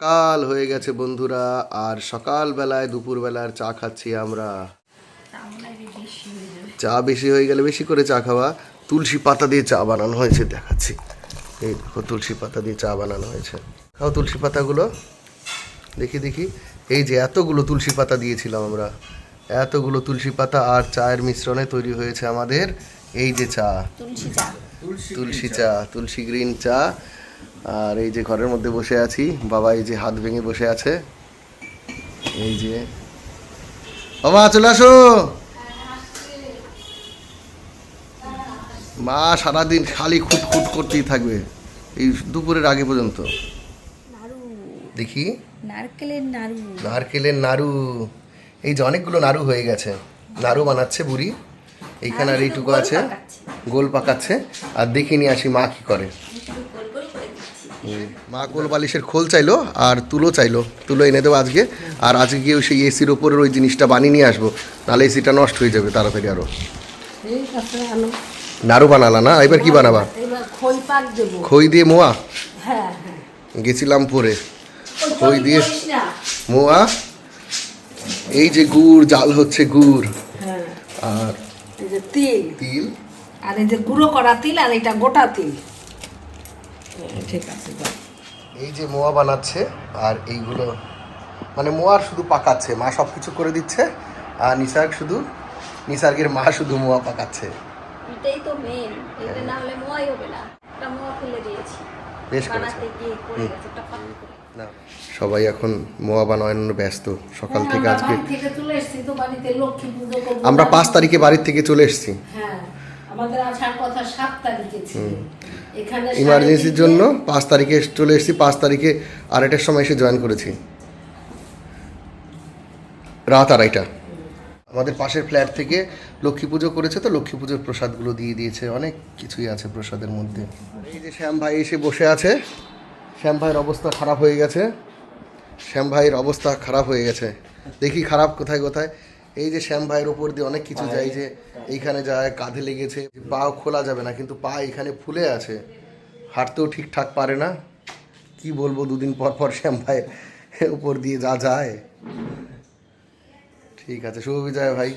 কাল হয়ে গেছে বন্ধুরা আর সকাল বেলায় দুপুর বেলার চা খাচ্ছি আমরা। চা বেশি হয়ে গেলে বেশি করে চা খাওয়া। তুলসী পাতা দিয়ে চা বানানো হয়েছে দেখাচ্ছি। এই দেখো তুলসী পাতা দিয়ে চা বানানো হয়েছে। খাও তুলসী পাতাগুলো। দেখি দেখি। এই যে এতগুলো তুলসী পাতা দিয়েছিলাম আমরা। এতগুলো তুলসী পাতা আর চায়ের মিশ্রণে তৈরি হয়েছে আমাদের। এই যে চা। তুলসী চা। তুলসী চা তুলসী গ্রিন চা। আর এই যে ঘরের মধ্যে বসে আছি বাবা এই যে হাত ভেঙে বসে আছে। এই যে। বাবা চলে আসো। মা সারাদিন খালি খুট খুট করতেই থাকবে এই দুপুরের আগে পর্যন্ত। দেখি। নারকেলের নাড়ু। নারকেলের নাড়ু। এই যে অনেকগুলো নাড়ু হয়ে গেছে। নাড়ু বানাচ্ছে বুড়ি। এইখানে আর এইটুকু আছে। গোল পাকাচ্ছে। আর দেখে নিয়ে আসি মা কি করে। মা কোল বালিশের খোল চাইলো আর তুলো চাইলো। তুলো এনে দেবো আজকে। আর আজকে গিয়ে সেই এসির ওপরের ওই জিনিসটা বানিয়ে নিয়ে আসব। নাহলে এসিটা নষ্ট হয়ে যাবে তাড়াতাড়ি আরও নাড়ু বানালা না? এবার কি বানাবা? খই দিয়ে মোয়া? হ্যাঁ হ্যাঁ। গেছিলাম পরে খই দিয়ে মোয়া? এই যে গুড় জাল হচ্ছে গুড়। হ্যাঁ। আর তিল। তিল। আর এই যে গুঁড়ো করা তিল আর এটা গোটা তিল। ঠিক আছে এই যে মোয়া বানাচ্ছে আর এইগুলো মানে মোয়ার শুধু পাকাচ্ছে মা সব কিছু করে দিচ্ছে আর নিসার্গ শুধু নিসার্গের মা শুধু মোয়া পাকাচ্ছে। এটাই তো মেন এটা না হলে মোয়াই হবে না। একটা মোয়া ফেলে দিয়েছি বেশ করেছে। বানাতে গিয়ে পড়ে গেছে করে। না সবাই এখন মোয়া বানানোর ব্যস্ত। সকাল থেকে আজকে বাড়ি থেকে চলে এসেছি তো বাড়িতে লক্ষ্মী পুজো করব। আমরা পাঁচ তারিখে বাড়ির থেকে চলে এসেছি। হ্যাঁ। আমাদের আসার কথা সাত তারিখে ছিল। এখানে ইমার্জেন্সির জন্য পাঁচ তারিখে চলে এসেছি পাঁচ তারিখে আড়াইটার সময় এসে জয়েন করেছি। রাত আড়াইটা। আমাদের পাশের ফ্ল্যাট থেকে লক্ষ্মী পুজো করেছে তো লক্ষ্মী পুজোর প্রসাদগুলো দিয়ে দিয়েছে অনেক কিছুই আছে প্রসাদের মধ্যে। এই যে শ্যাম ভাই এসে বসে আছে শ্যাম ভাইয়ের অবস্থা খারাপ হয়ে গেছে। শ্যাম ভাইয়ের অবস্থা খারাপ হয়ে গেছে। দেখি খারাপ কোথায় কোথায়? এই যে শ্যাম ভাইয়ের ওপর দিয়ে অনেক কিছু যায় যে এইখানে যায় কাঁধে লেগেছে পাও খোলা যাবে না কিন্তু পা এখানে ফুলে আছে। হাঁটতেও ঠিকঠাক পারে না। কি বলব দুদিন পর পর শ্যাম ভাইয়ের উপর দিয়ে যা যায়। ঠিক আছে শুভ বিজয় ভাই।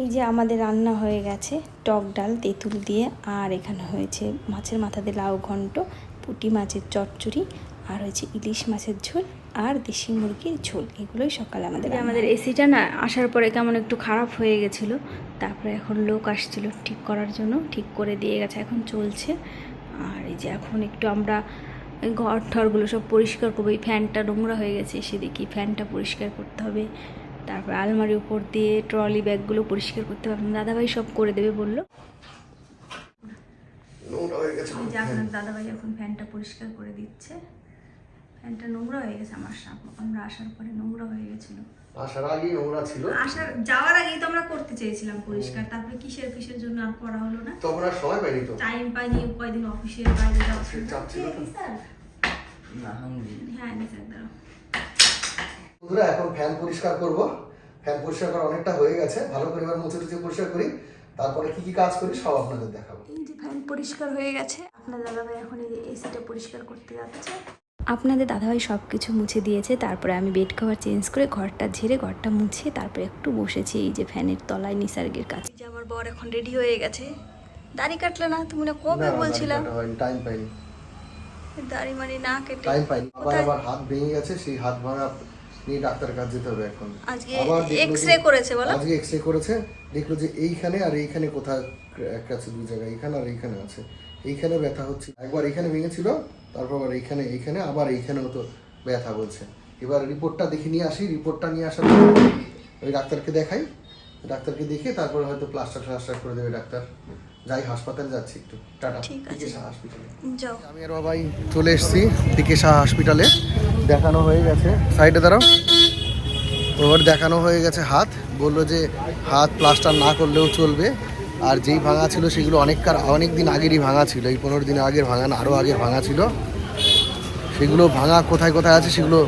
এই যে আমাদের রান্না হয়ে গেছে টক ডাল তেঁতুল দিয়ে আর এখানে হয়েছে মাছের মাথা দিয়ে লাউ ঘন্ট পুঁটি মাছের চচ্চড়ি আর হয়েছে ইলিশ মাছের ঝোল। আর দেশি মুরগির ঝোল এগুলোই সকালে আমাদের আমাদের এসিটা না আসার পরে কেমন একটু খারাপ হয়ে গেছিল তারপরে এখন লোক আসছিল ঠিক করার জন্য ঠিক করে দিয়ে গেছে এখন চলছে। আর এই যে এখন একটু আমরা ঘর ঠরগুলো সব পরিষ্কার করব এই ফ্যানটা নোংরা হয়ে গেছে সে দেখি ফ্যানটা পরিষ্কার করতে হবে। তারপর আলমারির উপর দিয়ে ট্রলি ব্যাগগুলো পরিষ্কার করতে হবে দাদাভাই সব করে দেবে বলল। হয়ে দাদাভাই এখন ফ্যানটা পরিষ্কার করে দিচ্ছে। ফ্যানটা নোংরা হয়ে গেছে আমার সাপ- আমরা আসার পরে নোংরা হয়ে গেছিল। আসার আগেই নোংরা ছিল? আসার যাওয়ার আগেই তো আমরা করতে চেয়েছিলাম পরিষ্কার। তারপরে কিসের কিসের জন্য আর করা হলো না? তখন আর সময় পাইনি তো। টাইম পাইনি কয়দিন অফিসের বাইরে যাওয়া ছিল হ্যাঁ নিসার দাঁড়াও। বন্ধুরা এখন ফ্যান পরিষ্কার করব। ফ্যান পরিষ্কার করা অনেকটা হয়ে গেছে। ভালো করে এবার মুছে টুছে পরিষ্কার করি। তারপরে কি কি কাজ করি সব আপনাদের দেখাবো। এই যে ফ্যান পরিষ্কার হয়ে গেছে আপনার দাদা ভাই এখন এই যে এসিটা পরিষ্কার করতে যাচ্ছে। আপনাদের দাদাভাই সব কিছু মুছে দিয়েছে তারপরে আমি বেড কভার চেঞ্জ করে ঘরটা ঝেড়ে ঘরটা মুছে তারপরে একটু বসেছি এই যে ফ্যানের তলায় নিসার্গের কাছে। যে আমার বর এখন রেডি হয়ে গেছে। দাড়ি কাটলে না? তুমি না কবে বলছিলাম টাইম পাইনি। দাড়ি মাড়ি না কেটে টাইম পাইনি। আবার আবার হাত ভেঙে গেছে সেই হাত ভাঙা নিয়ে ডাক্তারের কাছে যেতে হবে এখন। আজকে এক্স-রে করেছে বলো? আজকে এক্স-রে করেছে দেখল যে এইখানে আর এইখানে কোথায় ক্র্যাক আছে দুই জায়গায় এইখানে আর এইখানে আছে। এইখানে ব্যথা হচ্ছে। একবার এইখানে ভেঙেছিল তারপর আবার এইখানে এইখানে আবার এইখানেও তো ব্যথা বলছে। এবার রিপোর্টটা দেখে নিয়ে আসি রিপোর্টটা নিয়ে আসার পর ওই ডাক্তারকে দেখাই। ডাক্তারকে দেখে তারপরে হয়তো প্লাস্টার ফ্লাস্টার করে দেবে ডাক্তার। যাই হাসপাতালে যাচ্ছি একটু। টাটা। ঠিক আছে। চিকিৎসা হসপিটালে যাও। আমি আর বাবাই চলে এসেছি দিকে শাহ হসপিটালে দেখানো হয়ে গেছে। সাইডে দাঁড়াও। ওর দেখানো হয়ে গেছে হাত। বলল যে হাত প্লাস্টার না করলেও চলবে। আর যেই ভাঙা ছিল সেগুলো অনেককার, অনেক দিন আগেরই ভাঙা ছিল। এই পনেরো দিন আগের ভাঙা না, আরও আগের ভাঙা ছিল। সেগুলো ভাঙা কোথায় কোথায় আছে সেগুলো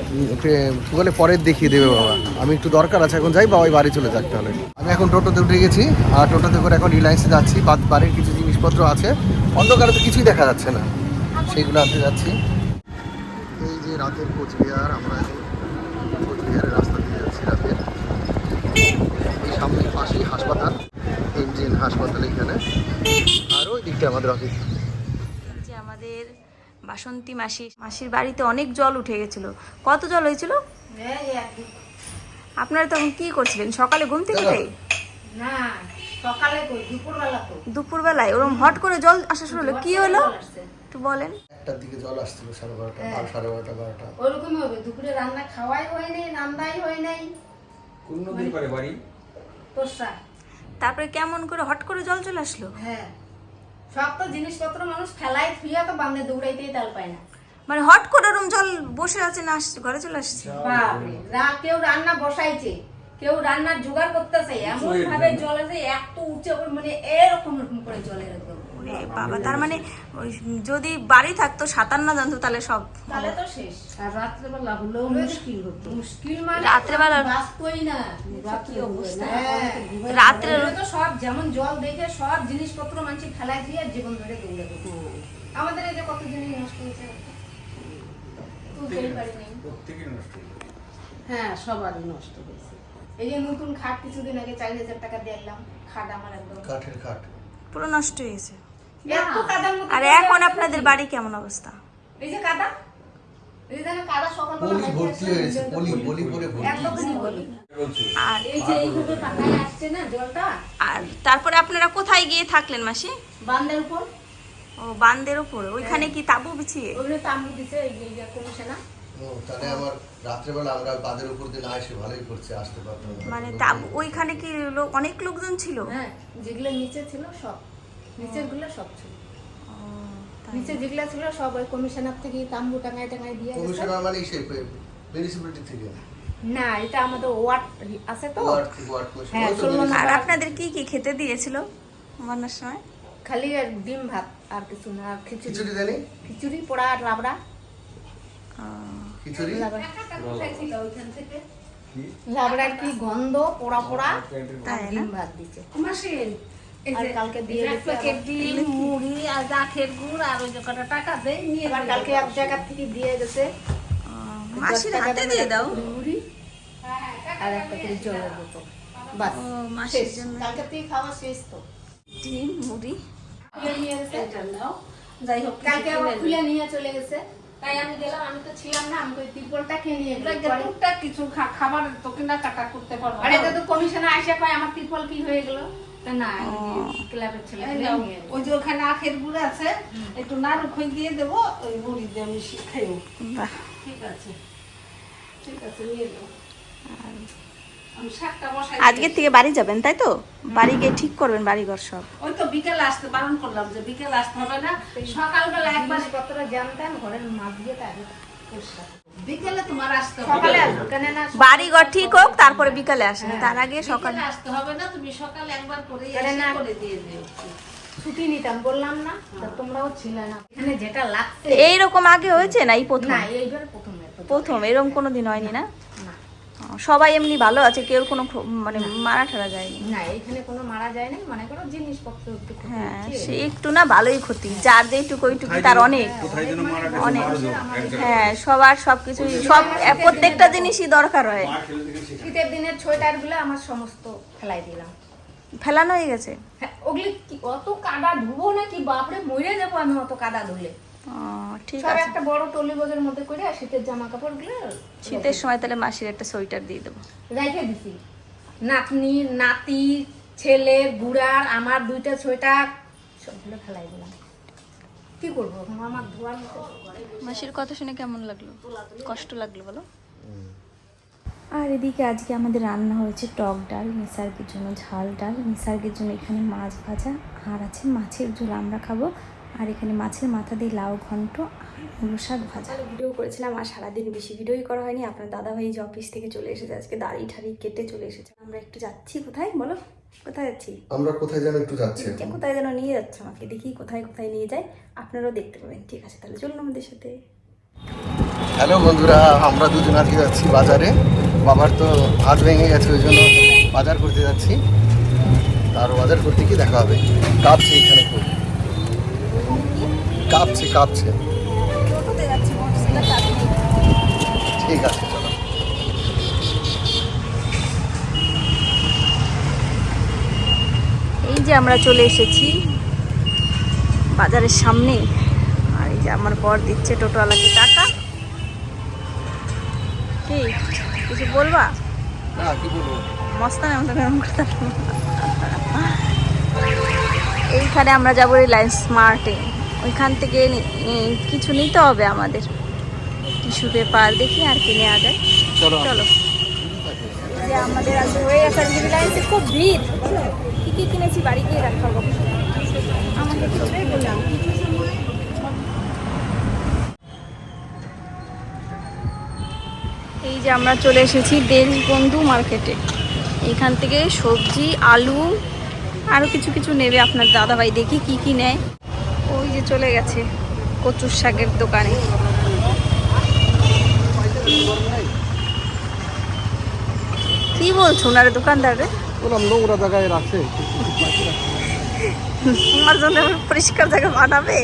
বলে পরের দেখিয়ে দেবে বাবা। আমি একটু দরকার আছে, এখন যাই, বাবাই বাড়ি চলে যাক তাহলে। আমি এখন টোটোতে উঠে গেছি, আর টোটোতে করে এখন রিলায়েন্সে যাচ্ছি বা- বাড়ির কিছু জিনিসপত্র আছে। অন্ধকারে তো কিছুই দেখা যাচ্ছে না। সেইগুলো আনতে যাচ্ছি। এই যে রাতের কোচবিহার, আমরা কোচবিহারের রাস্তা দিয়ে যাচ্ছি রাতের এই সামনে পাশেই হাসপাতাল। ইঞ্জিন হাসপাতাল এখানে। আর ওই দিকটা আমাদের অফিস যে আমাদের বাসন্তী মাসি মাসির বাড়িতে অনেক জল উঠে গেছিল। কত জল হয়েছিল? আপনারা তখন কি করছিলেন? সকালে ঘুম থেকে উঠে না সকালে দুপুরবেলা দুপুরবেলায়? ওরকম হট করে জল আসা শুরু হলো। কি হলো? একটু বলেন। একটার দিকে জল আসছিল সাড়ে বারোটা বারো সাড়ে বারোটা বারোটা। ওরকমই হবে। দুপুরে রান্না খাওয়াই হয় নাই রান্নাই হয় নাই। কোন নদীর পারে বাড়ি? তোষা তারপরে কেমন করে হট করে জল চলে আসলো? হ্যাঁ। সব তো জিনিসপত্র মানুষ খেলায় থুইয়া তো বান্দে দৌড়াইতেই তাল পায় না। মানে হট করে ওরকম জল বসে আছে না আসছে ঘরে চলে আসছে? বাপরে কেউ রান্না বসাইছে কেউ রান্নার জোগাড় করতেছে এমন ভাবে জল আছে এত উঁচে মানে এরকম রকম করে জলের একদম। ওরে বাবা তার মানে ওই যদি বাড়ি থাকতো সাঁতার না জানতো তাহলে সব তাহলে তো শেষ। আর রাত্রেবেলা হলেও মুশকিল হতো। মুশকিল মানে রাত্রেবেলা বাঁচতই না। রাত্রে অবস্থা? হ্যাঁ। রাত্রে তো সব যেমন জল দেখে সব জিনিসপত্র মানুষ ফেলাই দিয়ে জীবন ধরে দৌড়ে দেবো। আমাদের এই যে কত জিনিস নষ্ট হয়েছে হ্যাঁ সবারই নষ্ট হয়েছে। এই যে নতুন খাট কিছুদিন আগে চার হাজার টাকা দিয়ে এলাম খাট আমার একদম কাঠের খাট। পুরো নষ্ট হয়ে মধ্যে আর এখন আপনাদের বাড়ি কেমন অবস্থা? এই যে কাদা? হয়ে আর এই যে এইভাবে পাকায় আসছে না জলটা? আর তারপরে আপনারা কোথায় গিয়ে থাকলেন মাসি? বান্দের উপর। ও বান্দের উপর। ওইখানে কি তাবু বিছিয়ে? ওগুলো তাম্বু দিছে তাহলে আমার রাত্রেবেলা আমরা বাদের উপর দিয়ে না এসে ভালোই করছে আসতে পারতাম মানে তাবু ওইখানে কি লোক অনেক লোকজন ছিল? হ্যাঁ যেগুলো নিচে ছিল সব। নিচেরগুলো সব ছিল। নিচে যেগুলো ছিল সব ওই কমিশনার থেকে তাম্বু টাঙায় টাঙায় দিয়ে কমিশনার মানে সেই মিউনিসিপ্যালিটি থেকে? না এটা আমাদের ওয়ার্ড আছে তো। হ্যাঁ। আর আপনাদের কি কি খেতে দিয়েছিল বন্যার সময়? খালি আর ডিম ভাত আর কিছু না আর খিচুড়ি। খিচুড়ি দেনি খিচুড়ি পোড়া আর লাবড়া খিচুড়ি? লাবড়া কি? লাবড়ার কি গন্ধ পোড়া পোড়া। তাই না? ডিম ভাত দিছে এই আর কালকে দিয়ে মুড়ি আর আখের গুড় আর ওই যে কটা টাকা দেয় নিয়ে কালকে এক জায়গা থেকে দিয়ে গেছে মাসির হাতে দিয়ে দাও। মুড়ি আর একটা করে জলের বোতল। বাস ও মাসির জন্য। কালকে থেকে খাওয়া শেষ তো। ডিম মুড়ি। নিয়ে গেছে এটা নাও। যাই হোক কালকে আবার খুলে নিয়ে চলে গেছে। তাই আমি গেলাম আমি তো ছিলাম না আমি ওই তিরপলটা খেয়ে নিয়ে গেলাম টুকটাক কিছু খাবার তো কেনাকাটা করতে পারব। আর এটা তো কমিশনে আসে কয় আমার তিরপল কি হয়ে গেল? ওই যে ওখানে আখের গুড় আছে একটু নাড়ু খই দিয়ে দেবো ওই মুড়ি দিয়ে মিশিয়ে খাইও ঠিক আছে। ঠিক নিয়ে আজকের থেকে বাড়ি যাবেন তাই তো? বাড়ি গিয়ে ঠিক করবেন বাড়ি ঘর সব। ওই তো বিকেল আসতে বারণ করলাম যে বিকেল আসতে হবে না। সকালবেলা একবার জিনিসপত্র জানতাম ঘরের মাছ দিয়ে তাই। বিকেলে তোমার আসতে সকালে কেন না বাড়িঘর ঠিক হোক তারপরে বিকালে আসেন তার আগে সকালে আসতে হবে না তুমি সকালে একবার করে এসে করে দিয়ে দিও। ছুটি নিতাম বললাম না তোমরাও ছিলে না। এখানে যেটা লাগছে এইরকম আগে হয়েছে না এই প্রথম? না এইবার প্রথম। প্রথম এরকম কোনো দিন হয়নি না? সবাই এমনি ভালো আছে কেউ কোনো মানে মারা ঠারা যায়নি। না এখানে কোনো মারা যায় না মনে করো জিনিসপত্র একটু হ্যাঁ সে একটু না ভালোই ক্ষতি যার যেটুকু ওইটুকু তার অনেক। অনেক। হ্যাঁ সবার সবকিছু সব প্রত্যেকটা জিনিসই দরকার হয়। শীতের দিনের সোয়েটারগুলো আমার সমস্ত ফেলাই দিলাম। ফেলানো হয়ে গেছে? হ্যাঁ, ওগুলি কি অত কাদা ধুবো নাকি? বাপরে মরে যাব আমি অত কাদা ধুলে। ঠিক আছে। একটা বড় টলি বগের মধ্যে করে আর শীতের জামা কাপড়গুলো শীতের সময় তাহলে মাসির একটা সোয়েটার দিয়ে দেবো। রেখে দিছি। নাতনি নাতি ছেলে বুড়ার আমার দুইটা সোয়েটার সবগুলো ফেলাই দিলাম। কি করব? এখন আমার ধোয়ার মাসির কথা শুনে কেমন লাগল? কষ্ট লাগল বলো। আর এদিকে আজকে আমাদের রান্না হয়েছে টক ডাল নিসার্গের জন্য ঝাল ডাল নিসার্গের জন্য এখানে মাছ ভাজা আর আছে মাছের ঝোল আমরা খাব আর এখানে মাছের মাথা দিয়ে লাউ ঘন্ট মুলো শাক ভাজা। ভিডিও করেছিলাম আর সারাদিন বেশি ভিডিওই করা হয়নি। আপনার দাদা ভাই যে অফিস থেকে চলে এসেছে আজকে দাড়ি ঠাড়ি কেটে চলে এসেছে। আমরা একটু যাচ্ছি। কোথায়? বলো কোথায় যাচ্ছি? আমরা কোথায় যেন একটু যাচ্ছি যে কোথায় যেন নিয়ে যাচ্ছে আমাকে। দেখি কোথায় কোথায় নিয়ে যায়। আপনারাও দেখতে পাবেন। ঠিক আছে তাহলে চলুন আমাদের সাথে। হ্যালো বন্ধুরা আমরা দুজন আজকে যাচ্ছি বাজারে। বাবার তো হাত ভেঙে গেছে ওই জন্য বাজার করতে যাচ্ছি। আর বাজার করতে কি দেখা হবে। কাঁপছে এখানে। কাঁপছে কাঁপছে। ঠিক আছে চলো। এই যে আমরা চলে এসেছি বাজারের সামনে। আর এই যে আমার বর দিচ্ছে টোটোওয়ালাকে টাকা। কি কিছু বলবা? না কি এমন এরকম এইখানে আমরা যাব রিলায়েন্স স্মার্টে। ওইখান থেকে কিছু নিতে হবে আমাদের। টিস্যু পেপার দেখি আর কি নেওয়া যায়। চলো। চলো। যে আমাদের আজ হয়ে গেছে রিলায়েন্সে খুব ভিড়। কি কি কিনেছি বাড়ি গিয়ে দেখাবো। আমাকে কিছুই বললাম এই যে আমরা চলে এসেছি দেশবন্ধু মার্কেটে। এখান থেকে সবজি আলু আরও কিছু কিছু নেবে আপনার দাদাভাই। দেখি কি কি নেয়। যে চলে গেছে কচুর শাকের দোকানে। কি বলছো ওনার দোকানদারে? বললাম নোংরা জায়গায় রাখছে। তোমার জন্য পরিষ্কার জায়গা বানাবে?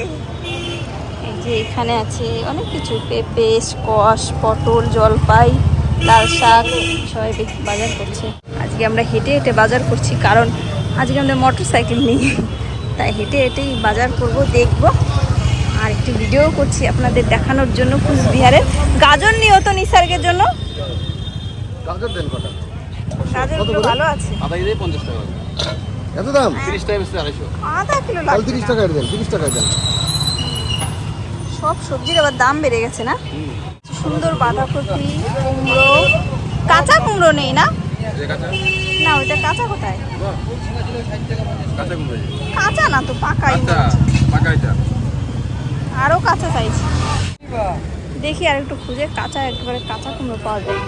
এই যে এখানে আছে অনেক কিছু পেঁপে স্কোয়াশ পটল জলপাই লাল শাক সবাই বাজার করছে। আজকে আমরা হেঁটে হেঁটে বাজার করছি কারণ আজকে আমাদের মোটর সাইকেল নেই। তাই হেঁটে হেঁটেই বাজার করব দেখব। আর একটি ভিডিও করছি আপনাদের দেখানোর জন্য কুচবিহারের গাজর নিও তো নিসার্গের জন্য। গাজর দেন কটা? গাজরগুলো ভালো আছে। আদা কেজি পঞ্চাশ টাকা। এত দাম? টাকা বেশি আধা কিলো তাহলে লাগবে তিরিশ না। দেন তিরিশ টাকায় দেন। সব সবজির আবার দাম বেড়ে গেছে না? সুন্দর বাঁধাকপি কুমড়ো। কাঁচা কুমড়ো নেই না? না ওইটা কাঁচা কোথায়? কাঁচা না তো পাকাই আচ্ছা পাকাইটা। আরও কাঁচা চাইছি দেখি আর একটু খুঁজে কাঁচা একেবারে কাঁচা কুমড়ো পাওয়া যায়।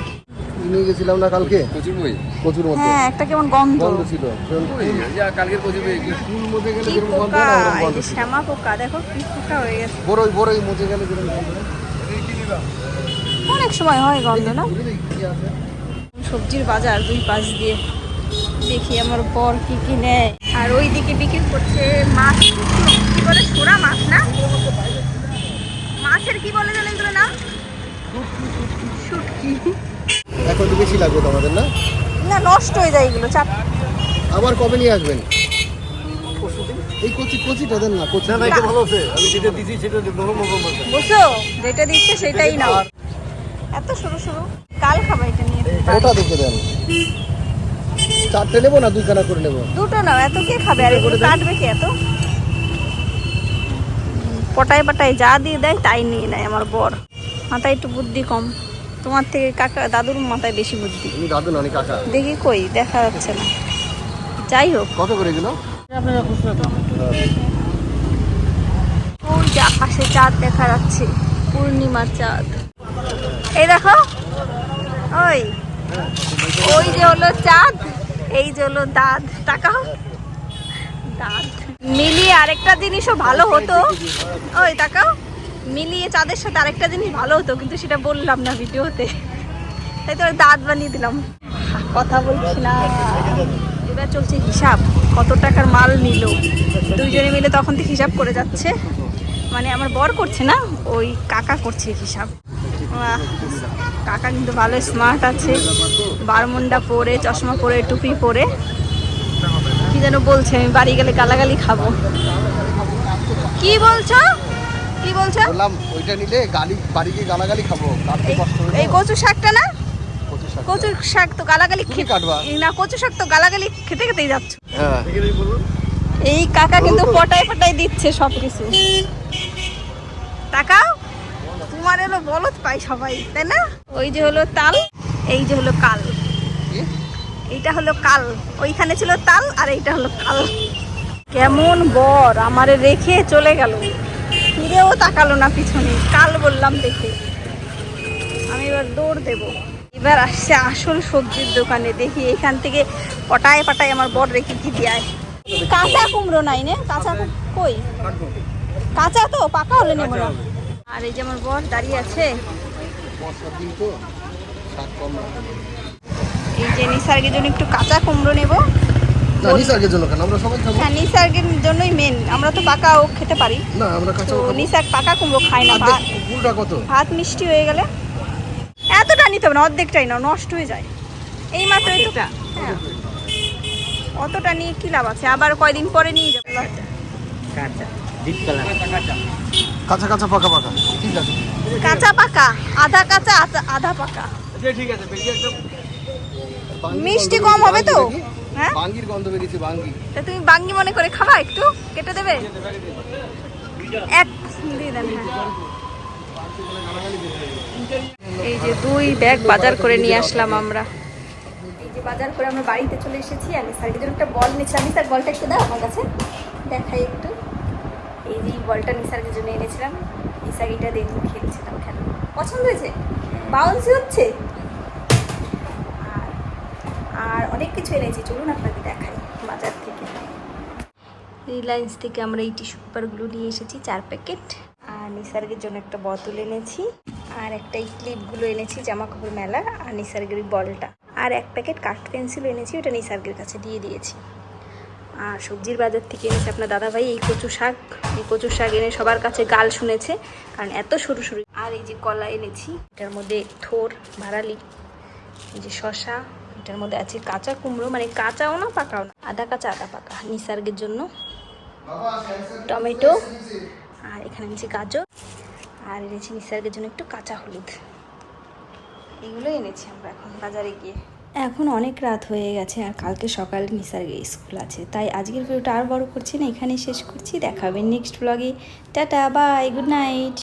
নিয়ে গেছিলাম না কালকে? কচুর বই? কচুর মধ্যে। হ্যাঁ একটা কেমন গন্ধ। গন্ধ ছিল। কালকের কচুর বই ফুল মধ্যে গেলে যেরকম গন্ধ? না এই গন্ধ যে ছিল। শ্যামা পোকা দেখো কি পোকা হয়ে গেছে। বড়ই বড়ই মজে গেলে যেরকম গন্ধ? অনেক সময় হয় গন্ধ না? কি আছে? সবজির বাজার দুই পাশ দিয়ে। দেখি আমার বর কি কি নেয়। আর ওই দিকে বিক্রি করছে মাছ। কি বলে সোরা মাছ না? মাছের কি বলে জানেন এগুলো নাম? শুটকি। এখন তো বেশি লাগবে তোমাদের না? না নষ্ট হয়ে যায় এগুলো চাপ। আবার কবে নিয়ে আসবেন? এই কচি কচিটা দেন না কচি। না ভালো আছে আমি যেটা দিছি সেটা নরম নরম আছে বুঝছ? যেটা দিচ্ছে সেটাই নাও। এত সরু সরু কাল খাবা এটা নিয়ে। ওটা দেখে দেন। চারটে নেব না দুইখানা করে নেব? দুটো নাও এত কে খাবে? আর এগুলো কাটবে কে এত? পটায় পটায় যা দিয়ে দেয় তাই নিয়ে নেয় আমার বর। মাথায় একটু বুদ্ধি কম। তোমার থেকে কাকা দাদুর মাথায় বেশি বুদ্ধি। দাদু নানি কাকা। দেখি কই দেখা যাচ্ছে না। যাই হোক। কত করে গেল ওই যে আকাশে চাঁদ দেখা যাচ্ছে পূর্ণিমার চাঁদ। এই দেখো। ওই। ওই যে হলো চাঁদ, এই যে হলো দাঁত। তাকাও দাঁত। মিলিয়ে আরেকটা জিনিসও ভালো হতো। ওই তাকাও মিলিয়ে চাঁদের সাথে আরেকটা জিনিস ভালো হতো, কিন্তু সেটা বললাম না ভিডিওতে। তাই তো দাঁত বানিয়ে দিলাম। কথা বলছি না। এবার চলছে হিসাব। কত টাকার মাল নিল? দুইজনে মিলে তখন থেকে হিসাব করে যাচ্ছে। মানে আমার বর করছে না? ওই কাকা করছে হিসাব। কাকা কিন্তু ভালো স্মার্ট আছে। বারমুন্ডা পরে চশমা পরে টুপি পরে। কি যেন বলছে আমি বাড়ি গেলে গালাগালি খাব। কি বলছো? কি বলছো? বললাম ওইটা নিলে গালি বাড়ি গিয়ে গালাগালি খাব। কাটতে এই- কষ্ট হবে এই কচু শাকটা না? কচু শাক। তো গালাগালি খেতে কাটবা? না কচু শাক তো গালাগালি খেতে খেতেই যাচ্ছ। হ্যাঁ। এই কাকা কিন্তু পটায় পটায় দিচ্ছে সব কিছু টাকাও হলো বলত পাই সবাই তাই না? ওই যে হলো তাল এই যে হলো কাল। এইটা হলো কাল। ওইখানে ছিল তাল আর এইটা হলো কাল। কেমন বর আমারে রেখে চলে গেল। ফিরেও তাকালো না পিছনে। কাল বললাম দেখে। আমি এবার দৌড় দেব। এবার আসছে আসল সবজির দোকানে। দেখি এখান থেকে পটায় পটায় আমার বর রেখে কি দেয়। কাঁচা কুমড়ো নাই নে? কাঁচা কই? কাঁচা তো পাকা হলে নেব না। আর এই যে আমার বর দাঁড়িয়ে আছে। বর্ষার দিন তো শাক কম রাখা। এই যে নিসার্গের জন্য একটু কাঁচা কুমড়ো নেব। না নিসার্গের জন্য কেন? আমরা সবাই খাব। হ্যাঁ নিসার্গের জন্যই মেন আমরা তো পাকাও খেতে পারি। না আমরা কাঁচা তো নিসার্গ পাকা কুমড়ো খায় না ভাত। কত? ভাত মিষ্টি হয়ে গেলে এতটা না অর্ধেকটাই না নষ্ট হয়ে যায়। এই হ্যাঁ। অতটা নিয়ে কি লাভ আছে? আবার কয়দিন পরে নিয়ে যাব কাঁচা কাঁচা। পাকা পাকা। ঠিক আছে। কাঁচা পাকা আধা কাঁচা আধা- আধা পাকা। ঠিক আছে বেশি একদম। মিষ্টি কম হবে তো? হ্যাঁ? বাঙ্গির গন্ধ বেরিয়েছে বাঙ্গি। তা তুমি বাঙ্গি মনে করে খাবা একটু? কেটে দেবে? এক দিয়ে দেন হ্যাঁ। এই যে দুই ব্যাগ বাজার করে নিয়ে আসলাম আমরা। এই যে বাজার করে আমরা বাড়িতে চলে এসেছি আমি জন্য একটা বল নিয়েছিলাম আমি স্যার বলটা একটু দাও আমার কাছে। দেখাই একটু। এই বলটা নিসার্গের জন্য এনেছিলাম। নিসার এটা দেখুন খেলছিলাম খেলা। পছন্দ হয়েছে? বাউন্সি হচ্ছে? আর আর অনেক কিছু এনেছি। চলুন আপনাকে দেখাই বাজার থেকে। রিলায়েন্স থেকে আমরা এই টিস্যু পেপারগুলো নিয়ে এসেছি চার প্যাকেট আর নিসার্গের জন্য একটা বোতল এনেছি। আর একটা এই ক্লিপগুলো এনেছি জামা কাপড় মেলার আর নিসার্গের বলটা। আর এক প্যাকেট কাঠ পেন্সিল এনেছি ওটা নিসার্গের কাছে দিয়ে দিয়েছি। আর সবজির বাজার থেকে এনেছে আপনার দাদাভাই, এই কচু শাক। এই কচু শাক এনে সবার কাছে গাল শুনেছে, কারণ এত সরু সরু। আর এই যে কলা এনেছি, এটার মধ্যে থোর ভাড়ালি এই যে শশা এটার মধ্যে আছে কাঁচা কুমড়ো মানে কাঁচাও না, পাকাও না। আধা কাঁচা আধা পাকা, নিসার্গের জন্য। টমেটো, আর এখানে এনেছি গাজর, আর এনেছি নিসার্গের জন্য একটু কাঁচা হলুদ। এগুলো এনেছি আমরা এখন বাজারে গিয়ে। এখন অনেক রাত হয়ে গেছে আর কালকে সকালে গিয়ে স্কুল আছে। তাই আজকের ভিডিওটা আর বড় করছি না, এখানেই শেষ করছি। দেখাবেন নেক্সট ব্লগে টাটা বাই গুড নাইট